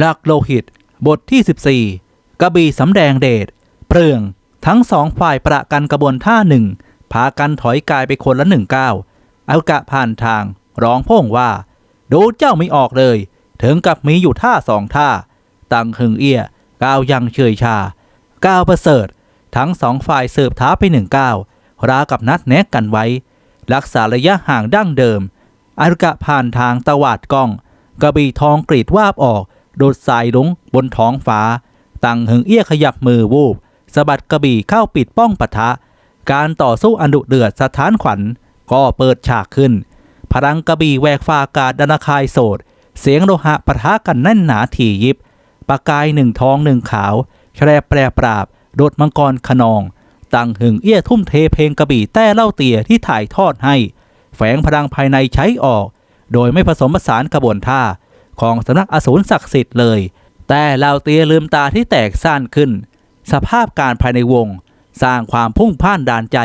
หลักโลหิต บทที่ 14 กระบี่สำแดงเดชเปลืองทั้งสองฝ่ายประกันกระบวนท่าหนึ่งพากันถอยกายไปคนละหนึ่งก้าวอากะผ่านทาง ร้องพ่งว่า ดูเจ้าไม่ออกเลย ถึงกับมีอยู่ท่าสองท่า ตังหึงเอี้ยก้าวยังเฉยชา ก้าวประเสริฐ ทั้งสองฝ่ายเสิร์ฟท้าไปหนึ่งก้าวราวกับนัดแนะกันไว้ รักษาระยะห่างดั้งเดิมอากะผ่านทางตวาดกล้อง กระบี่ทองกรีดวาบออก โดดสายลงบนท้องฟ้า ตั้งหึงเอี้ยขยับมือวูบสะบัดกระบี่เข้าปิดป้องปะทะ การต่อสู้อันดุเดือดสถานขวัญ ก็เปิดฉากขึ้น พลังกระบี่แหวกฟ้าอากาศดนาคายโสด เสียงโลหะปะทะกันแน่นหนาถี่ยิบประกายหนึ่งทองหนึ่งขาวแฉลบแปรปราบโดดมังกรขนองตั้งหึงเอี้ยทุ่มเทเพลงกระบี่แต้เล่าเตี่ยที่ถ่ายทอดให้ แฝงพลังภายในใช้ออก โดยไม่ผสมผสานกระบวนท่า ของสำนักอสูรศักดิ์สิทธิ์เลย แต่เหล่าเตียลืมตาที่แตกซ่านขึ้น สภาพการภายในวง สร้างความพุ่งพ่านดานใจ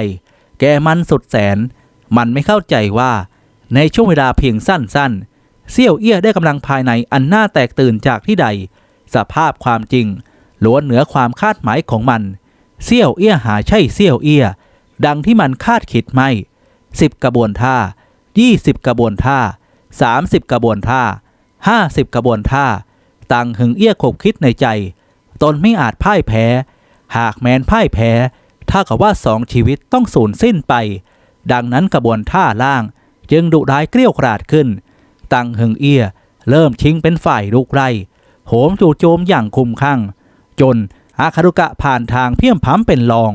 แกมันสุดแสน มันไม่เข้าใจว่า ในช่วงเวลาเพียงสั้นๆ เซี่ยวเอี้ยได้กำลังภายในอันน่าแตกตื่นจากที่ใด สภาพความจริงล้วนเหนือความคาดหมายของมัน เซี่ยวเอี้ยหาใช่เซี่ยวเอี้ย ดังที่มันคาดคิดไม่สิบกระบวนท่ายี่สิบกระบวนท่าสามสิบกระบวนท่า ห้าสิบกระบวนท่าตังหึงเอี้ยขบคิดในใจ ตนไม่อาจพ่ายแพ้ หากแมนพ่ายแพ้ถ้ากับว่าสองชีวิตต้องสูญสิ้นไป ดังนั้นกระบวนท่าล่าง จึงดุร้ายเกลี้ยวกราดขึ้น ตังหึงเอี้ยเริ่มชิงเป็นฝ่ายลุกไล่โหมจู่โจมอย่างคุมข้างจนอาคารุกะผ่านทางเพียมพ้ำเป็นรอง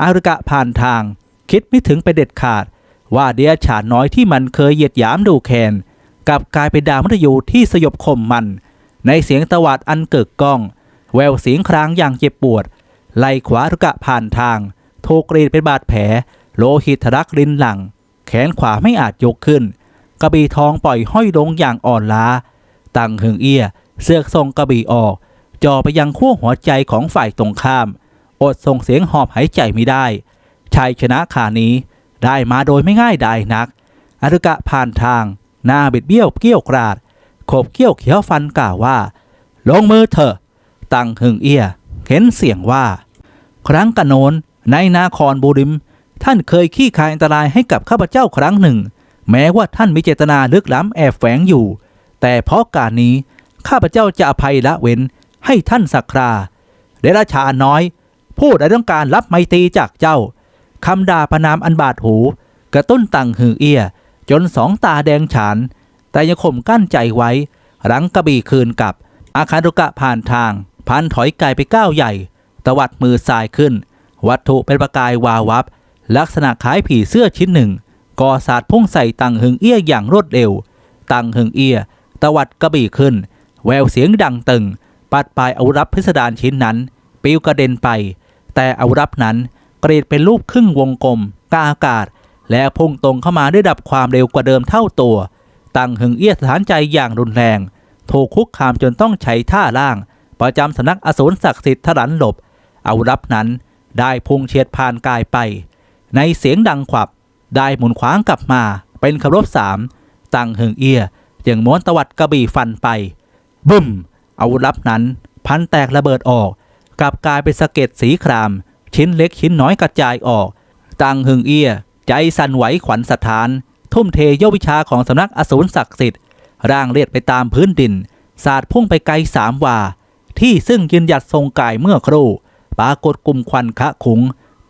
อาคารุกะผ่านทาง คิดไม่ถึงไปเด็ดขาด ว่าเดียฉาดน้อยที่มันเคยเหยียดหยามดูแคน กลับกลายเป็นดาวมฤตยูที่สยบข่มมัน ในเสียงตวาดอันเกิกก้อง แววเสียงครางอย่างเจ็บปวด ไล่ขวารุกะผ่านทางถูกรีดเป็นบาดแผล โลหิตทะลักรินหลัง แขนขวาไม่อาจยกขึ้น กระบี่ทองปล่อยห้อยลงอย่างอ่อนล้า ตังหึงเอี้ย เสือกทรงกระบี่ออกจ่อไปยังขั้วหัวใจของฝ่ายตรงข้าม อดส่งเสียงหอบหายใจไม่ได้ชัยชนะขานี้ได้มาโดยไม่ง่ายดายนักอรุกะผ่านทาง หน้าบิดเบี้ยวเกี้ยวกราดขบเกี้ยวเขียวฟันกล่าวว่า ลงมือเถอะ ตังหึงเอียเห็นเสียงว่า ครั้งกะโนนในนาครบูริม ท่านเคยขี้คายอันตรายให้กับข้าพเจ้าครั้งหนึ่ง แม้ว่าท่านมีเจตนาลึกล้ำแอบแฝงอยู่ แต่เพราะการนี้ข้าพเจ้าจะอภัยละเว้นให้ท่านสักคราเดรัจฉาน้อยพูดและต้องการรับไมตรีจากเจ้าคำด่าประนามอันบาดหู กระตุ้นตังหือเอีย จนสองตาแดงฉาน แต่ยังข่มกั้นใจไว้ หลังกระบี่คืนกับ อาคารุกะผ่านทาง พันถอยไกลไปก้าวใหญ่ ตวัดมือสายขึ้น วัตถุเป็นประกายวาวับ ลักษณะคล้ายผีเสื้อชิ้นหนึ่งก่อศาสตร์พุ่งใส่ตังหึงเอี้ยอย่างรวดเร็ว ตังหึงเอี้ยตวัดกระบี่ขึ้น แววเสียงดังตึง ปัดปลายอาวุธรับพิสดารชิ้นนั้นปลิวกระเด็นไป แต่อาวุธรับนั้นกรีดเป็นรูปครึ่งวงกลมกาอากาศ และพุ่งตรงเข้ามาด้วยดับความเร็วกว่าเดิมเท่าตัว ตังหึงเอี้ยสถานใจอย่างรุนแรง ถูกคุกคามจนต้องใช้ท่าล่าง ประจำสำนักอสูรศักดิ์สิทธิ์ทรันหลบ เอารับนั้นได้พุ่งเฉียดผ่านกายไป ในเสียงดังขวับ ได้หมุนขวางกลับมา เป็นครบสามตังหึงเอี้ยยังม้วนตวัดกระบี่ฟันไป บึ้มอาวุธลับนั้น พันแตกระเบิดออกกลับกลายเป็นสะเก็ดสีคราม ชิ้นเล็กชิ้นน้อยกระจายออก ตังหึงเอี้ย ใจสั่นไหวขวัญสถาน ทุ่มเทยวิชาของสำนักอสูรศักดิ์สิทธิ์ ร่างเลียดไปตามพื้นดิน สาดพุ่งไปไกลสามวา ที่ซึ่งยืนหยัดทรงกายเมื่อครู่ปรากฏกลุ่มควันคะขุง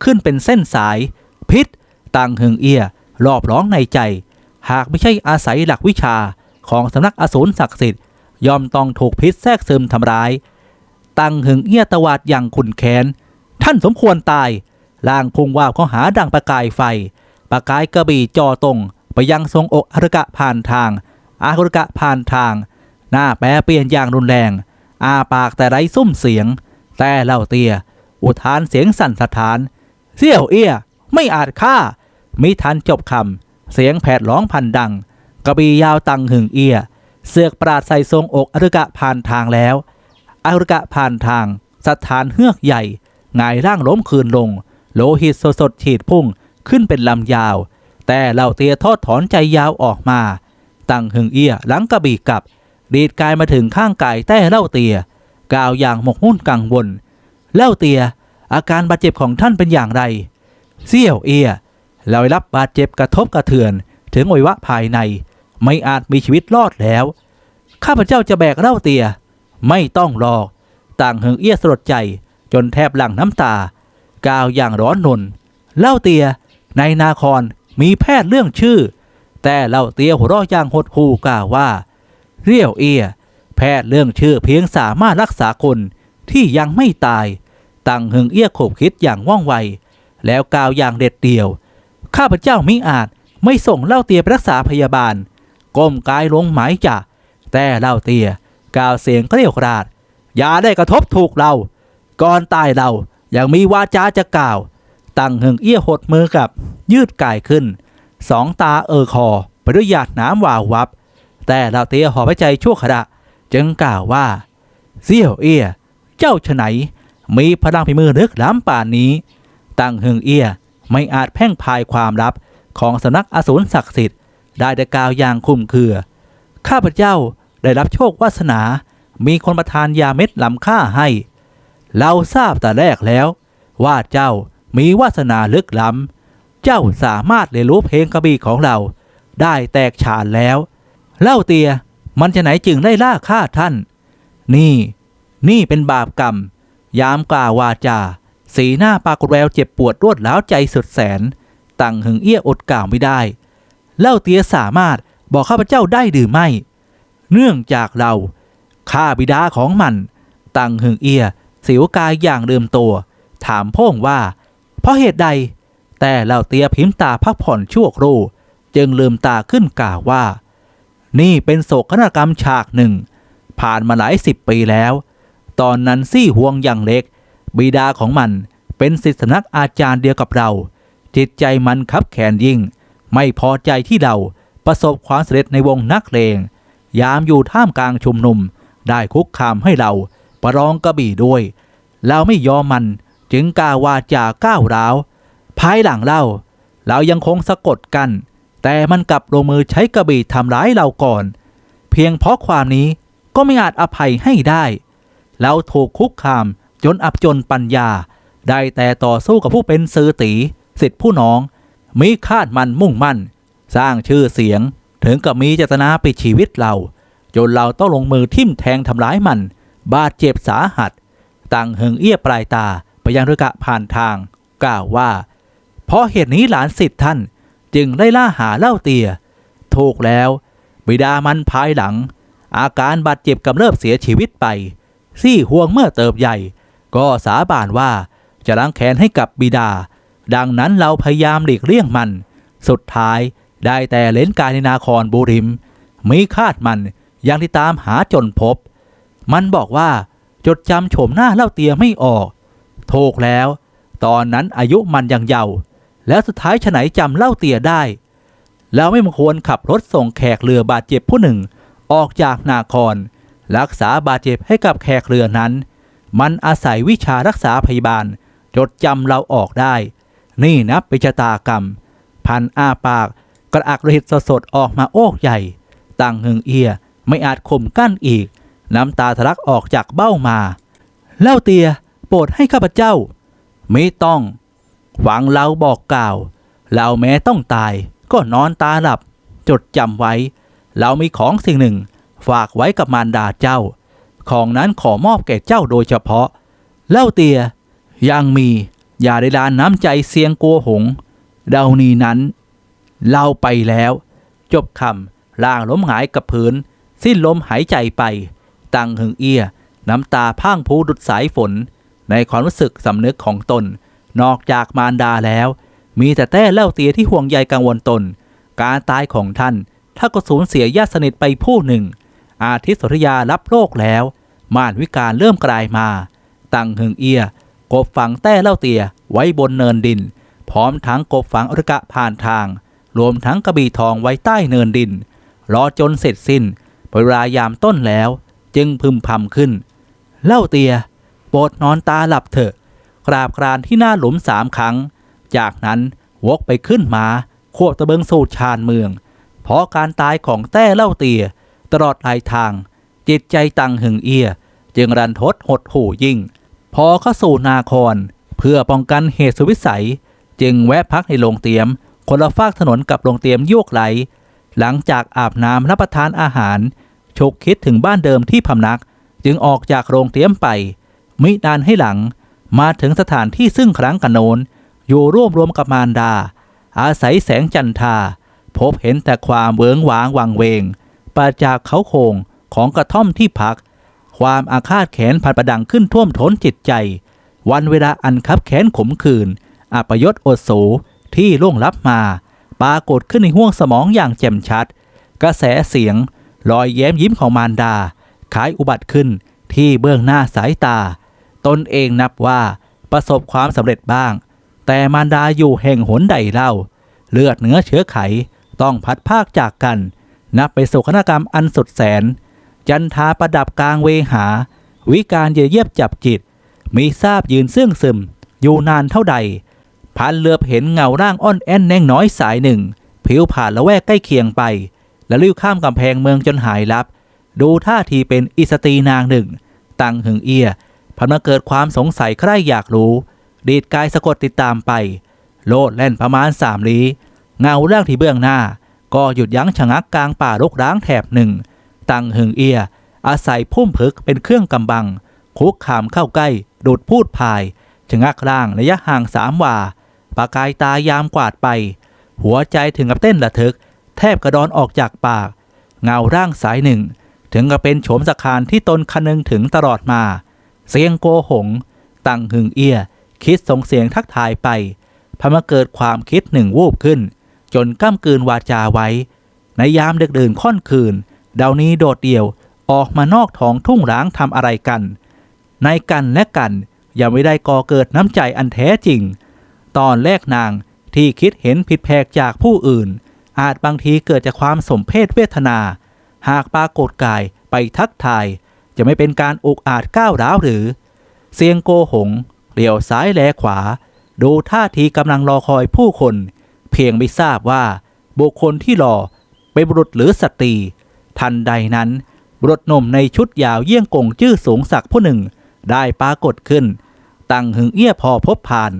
ขึ้นเป็นเส้นสาย พิษตังหึงเอียรอบร้องในใจ หากไม่ใช่อาศัยหลักวิชาของสำนักอสูรศักดิ์สิทธิ์ยอมต้องถูกพิษแทรกซึมทำร้าย ตังหึงเอี้ยตวาดอย่างขุนแค้น ท่านสมควรตาย ล่างพุงว่าวเขาหาดังประกายไฟ ประกายกระบี่จอตรง ไปยังทรงอกอารุกะผ่านทาง อารุกะผ่านทาง หน้าแปรเปลี่ยนอย่างรุนแรง อาปากแต่ไร้ซุ้มเสียง แต่เล่าเตีย อุทานเสียงสั่นสะท้าน เสี่ยวเอี้ย ไม่อาจฆ่า มิทันจบคำเสียงแผดร้องพันดัง กระบี่ยาวตังหึงเอี้ย เสือกปราดใส่ทรงอกอารุกะผ่านทางแล้วอารุกะผ่านทางสถานเฮือกใหญ่หงายร่างล้มคืนลง โลหิตสดๆฉีดพุ่ง ขึ้นเป็นลำยาว แต่เหล่าเตียทอดถอนใจยาวออกมา ตั้งหึงเอี้ยหลังกระบี่กลับ ดีดกายมาถึงข้างกายแต้เล่าเตียกล่าวอย่างหมกมุ่นกังวลเล่าเตีย อาการบาดเจ็บของท่านเป็นอย่างไรเสี่ยวเอียเราได้รับบาดเจ็บกระทบกระเทือน ถึงอวัยวะภายใน ไม่อาจมีชีวิตรอดแล้ว ข้าพเจ้าจะแบกเล่าเตีย ไม่ต้องรอ ต่างเฮงเอี้ยสลดใจจนแทบหลั่งน้ำตากาวอย่างร้อนนนเล่าเตีย ในนาครมีแพทย์เรื่องชื่อ แต่เล่าเตียหัวเราะอย่างหดหูกล่าวว่า เรียวเอีย แพทย์เรื่องชื่อเพียงสามารถรักษาคนที่ยังไม่ตาย ตั้งเฮงเอี้ยขบคิดอย่างว่องไว แล้วกล่าวอย่างเด็ดเดี่ยว ข้าพเจ้ามิอาจไม่ส่งเล่าเตียไปรักษาพยาบาล ก้มกายลงหมายจ่าแต่เล่าเตียกล่าวเสียงเกลียวกราดอย่าได้กระทบถูกเรา ก่อนตายเรายังมีวาจาจะกล่าว ตั้งเฮงเอี้ยหดมือกับ ยืดกายขึ้น สองตาเออคอ ไปด้วยหยาดน้ำวาววับ แต่เราเตียหอบหายใจชั่วขณะจึงกล่าวว่าเสี่ยวเอี้ย เจ้าฉไหน มีพลังพิมือลึกล้ำป่านนี้ ตั้งเฮงเอี้ยไม่อาจแพ่งพายความลับของสำนักอสูรศักดิ์สิทธิ์ได้แต่กล่าวอย่างคลุมเคือ ข้าพเจ้าได้รับโชควาสนา มีคนประทานยาเม็ดล้ำค่าให้ เราทราบแต่แรกแล้ว ว่าเจ้า มีวาสนาลึกล้ำ เจ้าสามารถเรียนรู้เพลงกระบี่ของเรา ได้แตกฉานแล้ว เล่าเตียมันจะไหนจึงได้ล่าฆ่าท่าน นี่ นี่เป็นบาปกรรม ยามกล่าววาจา สีหน้าปากแววเจ็บปวดรวดร้าวใจสุดแสน ตั้งหึงเอี้ยอดกล่าวไม่ได้ เล่าเตียสามารถบอกข้าพเจ้าได้หรือไม่ เนื่องจากเราข้าบิดาของมัน ตั้งหึงเอียสิวกายอย่างเดิมตัว ถามพ่งว่า เพราะเหตุใด แต่เหล่าเตียพิมตาพักผ่อนชั่วครู่จึงลืมตาขึ้นกล่าวว่า นี่เป็นโศกนาฏกรรมฉากหนึ่ง ผ่านมาหลายสิบปีแล้ว ตอนนั้นซี่ห่วงอย่างเล็ก บิดาของมันเป็นศิษย์สนักอาจารย์เดียวกับเรา จิตใจมันคับแขนยิ่ง ไม่พอใจที่เราประสบความสำเร็จในวงนักเลง ยามอยู่ท่ามกลางชุมนุม ได้คุกคามให้เราประลองกระบี่ด้วย เราไม่ยอมมัน จึงกล่าววาจาก้าวร้าว ภายหลังเล่า เรายังคงสะกดกัน แต่มันกลับลงมือใช้กระบี่ทำร้ายเราก่อน เพียงเพราะความนี้ก็ไม่อาจอภัยให้ได้ เราถูกคุกคามจนอับจนปัญญา ได้แต่ต่อสู้กับผู้เป็นซื้อตีสิทธิผู้น้อง มีคาดมันมุ่งมั่น สร้างชื่อเสียง ถึงกับมีเจตนาปิดชีวิตเรา จนเราต้องลงมือทิ่มแทงทำร้ายมัน บาดเจ็บสาหัส ตั้งเฮงเอี้ยปลายตา ไปยังเรือกะผ่านทาง กล่าวว่า เพราะเหตุนี้หลานสิทธิ์ท่านจึงได้ล่าหาเล่าเตียถูกแล้ว บิดามันภายหลัง อาการบาดเจ็บกำเริบเสียชีวิตไปซี่ห่วงเมื่อเติบใหญ่ ก็สาบานว่าจะล้างแค้นให้กับบิดา ดังนั้นเราพยายามหลีกเลี่ยงมัน สุดท้ายได้แต่เล่นกายในนาครบุริม มีคาดมันยังที่ตามหาจนพบ มันบอกว่าจดจำโฉมหน้าเล่าเตียไม่ออก ถูกแล้ว ตอนนั้นอายุมันยังเยาว์แล้วสุดท้ายฉไหนจำเล่าเตียได้ แล้วไม่มควรขับรถส่งแขกเรือบาดเจ็บผู้หนึ่ง ออกจากนาคร รักษาบาดเจ็บให้กับแขกเรือนั้น มันอาศัยวิชารักษาพยาบาล จดจำเราออกได้ นี่นับเป็นชะตากรรม พันอาปากกระอักระหิตสดๆออกมาโอกใหญ่ ตั้งหึงเอียไม่อาจข่มกั้นอีก น้ำตาทะลักออกจากเบ้ามา เล่าเตีย รดให้ข้าพเจ้า ไม่ต้อง หวังเราบอกกล่าว เราแม้ต้องตายก็นอนตาหลับ จดจำไว้ เรามีของสิ่งหนึ่ง ฝากไว้กับมารดาเจ้า ของนั้นขอมอบแก่เจ้าโดยเฉพาะ เล่าเตียยังมีอย่าได้ลานน้ำใจเสียงกลัวหง เดานีนั้น เล่าไปแล้ว จบคำล่างล้มหายกับพื้น สิ้นลมหายใจไป ตังหึงเอียน้ำตาพ่างพูดุดสายฝน ในความรู้สึกสำนึกของตน นอกจากมารดาแล้ว มีแต่แต้เล่าเตียที่ห่วงใยกังวลตน การตายของท่านถ้าก็สูญเสียญาติสนิทไปผู้หนึ่ง อาทิตย์สรยารับโรคแล้วมารวิการเริ่มกลายมา ตั้งหึงเอียกบฝังแต้เล่าเตียไว้บนเนินดิน พร้อมทั้งกบฝังอรุกะผ่านทาง รวมทั้งกระบี่ทองไว้ใต้เนินดิน รอจนเสร็จสิ้นเวลายามต้นแล้ว จึงพึมพำขึ้น เล่าเตีย รดนอนตาหลับเถอะ กราบกรานที่หน้าหลุมสามครั้ง จากนั้นวกไปขึ้นมาควบตะเบิงสู่ชานเมือง เพราะการตายของแต้เล่าเตีย ตลอดหลายทาง จิตใจตังหึงเอีย จึงรันทดหดหู่ยิ่ง พอเข้าสู่นาคร เพื่อป้องกันเหตุสุวิสัย จึงแวะพักในโรงเตียม คนละฟากถนนกับโรงเตียมโยกไหล หลังจากอาบน้ำรับประทานอาหารฉกคิดถึงบ้านเดิมที่พำนัก จึงออกจากโรงเตียมไป มินานให้หลัง มาถึงสถานที่ซึ่งครั้งกันโนน อยู่ร่วมรวมกับมารดา อาศัยแสงจันทราพบเห็นแต่ความเวิงหวางวังเวงปราจากเขาโคงของกระท่อมที่พัก ความอาฆาตแขนพันประดังขึ้นท่วมท้นจิตใจ วันเวลาอันคับแค้นขมขื่นอัปยศอดสูที่ล่วงลับมา ปรากฏขึ้นในห้วงสมองอย่างแจ่มชัด กระแสเสียง รอยแย้มยิ้มของมารดา ขายอุบัติขึ้นที่เบื้องหน้าสายตา ตนเองนับว่าประสบความสำเร็จบ้าง แต่มารดาอยู่แห่งหนใดเล่า เลือดเนื้อเชื้อไขต้องพัดภาคจากกัน นับไปสู่คณกรรมอันสุดแสน จันทาประดับกลางเวหา วิการเยเยียบจับจิต มีทราบยืนเสื่องซึม อยู่นานเท่าใด พันเลือบเห็นเงาร่างอ้อนแอนแน่งน้อยสายหนึ่ง ผิวผ่านละแวกใกล้เคียงไป แล้วลิ้วข้ามกำแพงเมืองจนหายลับ ดูท่าทีเป็นอิสตีนางหนึ่ง ตังหึงเอีย พันมาเกิดความสงสัยใคร่อยากรู้ ดีดกายสะกดติดตามไป โลดแล่นประมาณสามลี้เงาร่างที่เบื้องหน้า ก็หยุดยั้งชะงักกลางป่ารกร้างแถบหนึ่ง ตั้งหึงเอีย อาศัยพุ่มพึกเป็นเครื่องกำบัง คุกขามเข้าใกล้ดูดพูดพายชะงักร่างระยะห่างสามวาปากายตายามกวาดไป หัวใจถึงกับเต้นระทึก แทบกระดอนออกจากปาก เงาร่างสายหนึ่ง ถึงกับเป็นโฉมสคานที่ตนคนึงถึงตลอดมา เสียงโกหง ตังหึงเอียคิดส่งเสียงทักทายไปพามาเกิดความคิดหนึ่งวูบขึ้น จนก้ำกืนวาจาไว้ ในยามดึกดื่นค่อนคืน เดานี้โดดเดี่ยวออกมานอกท้องทุ่งร้างทำอะไรกัน ในกันและกันยังไม่ได้ก่อเกิดน้ำใจอันแท้จริง ตอนแรกนางที่คิดเห็นผิดแผกจากผู้อื่น อาจบางทีเกิดจากความสมเพศเวทนา หากปรากฏกายไปทักทาย จะไม่เป็นการอุกอาจก้าวร้าวหรือ เสียงโกหงเลี้ยวซ้ายแลขวา ดูท่าทีกำลังรอคอยผู้คน เพียงไม่ทราบว่า บุคคลที่รอเป็นบุรุษหรือสตรี ทันใดนั้นบุรุษหนุ่มในชุดยาวเยี่ยงกงชื่อสูงสักผู้หนึ่ง ได้ปรากฏขึ้น ตั้งหึงเอี้ยพอพบผ่าน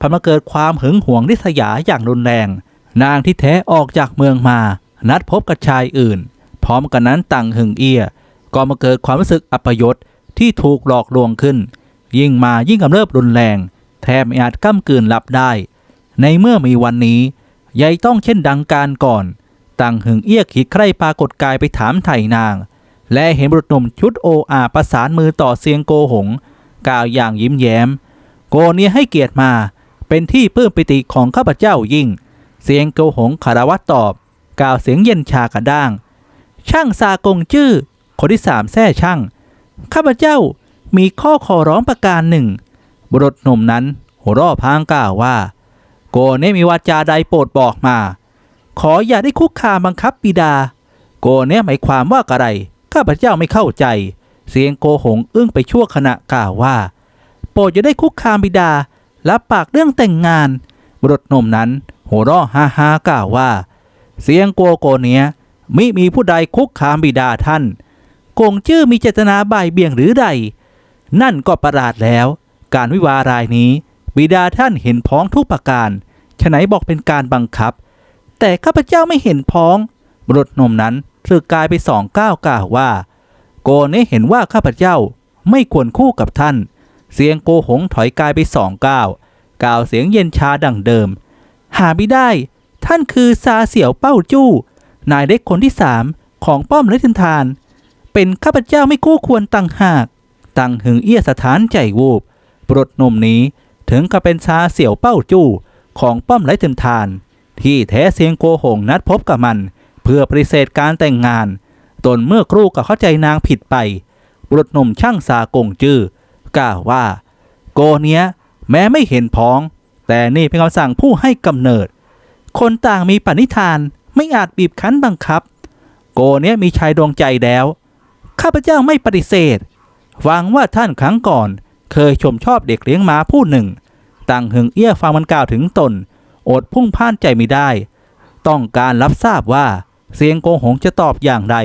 พามาเกิดความหึงหวงริษยาอย่างรุนแรง นางที่แท้ออกจากเมืองมา นัดพบกับชายอื่น พร้อมกันนั้นตั้งหึงเอี้ย ก็มาเกิดความรู้สึกอัปยศที่ถูกหลอกลวงขึ้น ยิ่งมายิ่งกำเริบรุนแรง แทบไม่อาจก้ำกืนรับได้ ในเมื่อมีวันนี้ยายต้องเช่นดังการก่อนตังหึงเอี้ยขีดใครปรากฏกายไปถามไถ่นาง และเห็นบุรุษหนุ่มชุดโออาประสานมือต่อเสียงโกหง กล่าวอย่างยิ้มแย้ม โกเนียให้เกียรติมา เป็นที่ปลื้มปิติของข้าพเจ้ายิ่ง เสียงโกหงคารวัตตอบ กล่าวเสียงเย็นชากระด้าง ช่างซากงจื้อ คนที่สามแท้ช่างข้าพเจ้ามีข้อขอร้องประการหนึ่งบุรุษหนุ่มนั้น หัวเราะพางกล่าวว่า โกเนมีวาจาใดโปรดบอกมา ขออย่าได้คุกคามบังคับบิดา โกเนหมายความว่าอะไร ข้าพเจ้าไม่เข้าใจ เสียงโกหงอึ้งไปชั่วขณะกล่าวว่า โปรดอย่าได้คุกคามบิดารับปากเรื่องแต่งงาน บุรุษหนุ่มนั้น หัวเราะฮ่าฮ่ากล่าวว่า เสียงโกโกเนียมิมีผู้ใดคุกคามบิดาท่าน กงจื้อมีเจตนาบ่ายเบี่ยงหรือใด นั่นก็ประหลาดแล้ว การวิวารายนี้ บิดาท่านเห็นพ้องทุกประการฉไหนบอกเป็นการบังคับ แต่ข้าพเจ้าไม่เห็นพ้องบรุษหนุ่มนั้นถือกายไปสองก้าวกล่าวว่า โกเนเห็นว่าข้าพเจ้าไม่ควรคู่กับท่าน เสียงโกหงถอยกายไปสองก้าวกล่าวเสียงเย็นชาดังเดิม หาไม่ได้ ท่านคือซาเสี่ยวเป้าจู้นายเล็กคนที่สามของป้อมแลทินทาน เป็นข้าพเจ้าไม่คู่ควรตังหาก ตังหึงเอี้ยสถานใจวูบบุรุษหนุ่มนี้ถึงกับเป็นชาเสี่ยวเป้าจู้ของป้อมไร้ทินทาน ที่แท้เสียงโกหงนัดพบกับมัน เพื่อปฏิเสธการแต่งงาน ตนเมื่อครู่ก็เข้าใจนางผิดไปบุรุษหนุ่มช่างสากงจื้อกล่าวว่า โกเนี้ยแม้ไม่เห็นพ้อง แต่นี่เป็นคำสั่งผู้ให้กำเนิด คนต่างมีปณิธานไม่อาจบีบคั้นบังคับ โกเนี้ยมีชายดวงใจแล้ว ข้าพเจ้าไม่ปฏิเสธฟังว่าท่านครั้งก่อน เคยชมชอบเด็กเลี้ยงม้าผู้หนึ่งต่างหึงเอี้ยฟังมันกล่าวถึงตน อดพุ่งพ่านใจไม่ได้ ต้องการรับทราบว่า เสียงโกหงจะตอบอย่างไร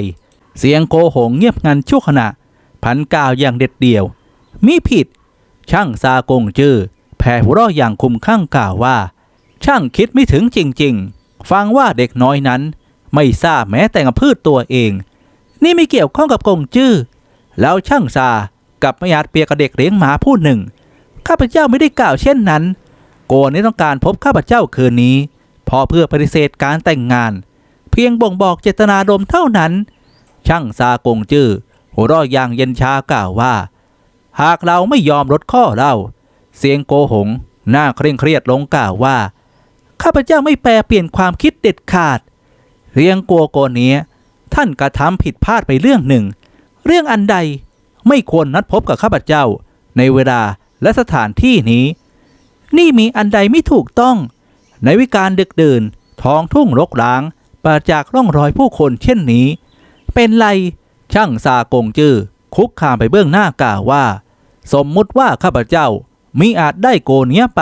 เสียงโกหงเงียบงันชั่วขณะ พันกล่าวอย่างเด็ดเดี่ยวมีผิด ช่างซากงจื้อแผ่หัวเราะอย่างคุมข้างกล่าวว่า ช่างคิดไม่ถึงจริง ๆ ฟังว่าเด็กน้อยนั้น ไม่ทราบแม้แต่กับพืชตัวเอง นี่ไม่เกี่ยวข้องกับกงจื้อแล้วช่างซากับไม่อาจเปียกับเด็กเลี้ยงหมาผู้หนึ่ง ข้าพเจ้าไม่ได้กล่าวเช่นนั้น โกนี้ต้องการพบข้าพเจ้าคืนนี้ พอเพื่อปฏิเสธการแต่งงาน เพียงบ่งบอกเจตนารมณ์เท่านั้น ช่างซากงจื้อหัวเราะอย่างเย็นชากล่าวว่า หากเราไม่ยอมลดข้อเราเสียงโกหง หน้าเคร่งเครียดลงกล่าวว่า ข้าพเจ้าไม่แปลเปลี่ยนความคิดเด็ดขาด เรียงโกโกเนี้ ท่านกระทำผิดพลาดไปเรื่องหนึ่ง เรื่องอันใดไม่ควรนัดพบกับข้าพเจ้า ในเวลาและสถานที่นี้ นี่มีอันใดไม่ถูกต้อง ในวิการดึกดื่นท้องทุ่งรกร้างปราจากร่องรอยผู้คนเช่นนี้ เป็นไรช่างซากงจื้อคุกคามไปเบื้องหน้ากล่าวว่า สมมุติว่าข้าพเจ้ามิอาจได้โกเนี้ยไป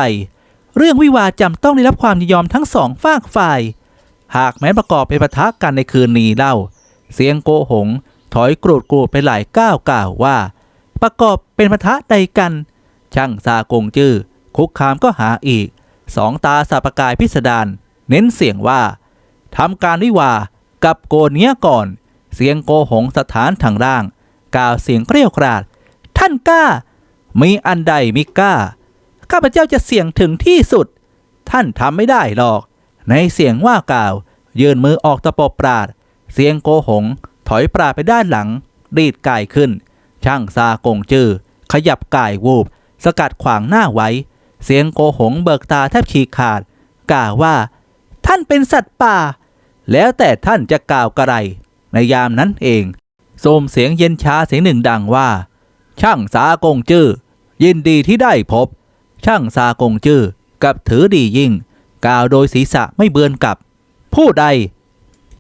เรื่องวิวาจำต้องได้รับความยินยอมทั้งสองฝากฝ่าย หากแม้ประกอบเป็นปะทะกันในคืนนี้เล่า เสียงโกหง ถอยกรูดกรูดไปหลายก้าวกล่าวว่า ประกอบเป็นปะทะใดกัน ช่างซากงจื้อคุกคามก็หาอีก สองตาสาปกายพิสดารเน้นเสียงว่าทำการวิวากับโกเนี้ยก่อน เสียงโกหงสถานทางร่าง กล่าวเสียงเกรี้ยวกราด ท่านกล้า มีอันใดมิกล้า ข้าพเจ้าจะเสี่ยงถึงที่สุด ท่านทำไม่ได้หรอก ในเสียงว่ากล่าว ยื่นมือออกตะปบปราด เสียงโกหง ถอยปราดไปด้านหลังดีดกายขึ้น ช่างซากงจื้อขยับกายวูบ สกัดขวางหน้าไว้ เสียงโกหงเบิกตาแทบฉีกขาด กล่าวว่า ท่านเป็นสัตว์ป่า แล้วแต่ท่านจะกล่าวกระไร ในยามนั้นเองโสมเสียงเย็นช้าเสียงหนึ่งดังว่า ช่างสากงจื้อยินดีที่ได้พบ ช่างสากงจื้อกับถือดียิ่ง กล่าวโดยศีรษะไม่เบือนกับ ผู้ใด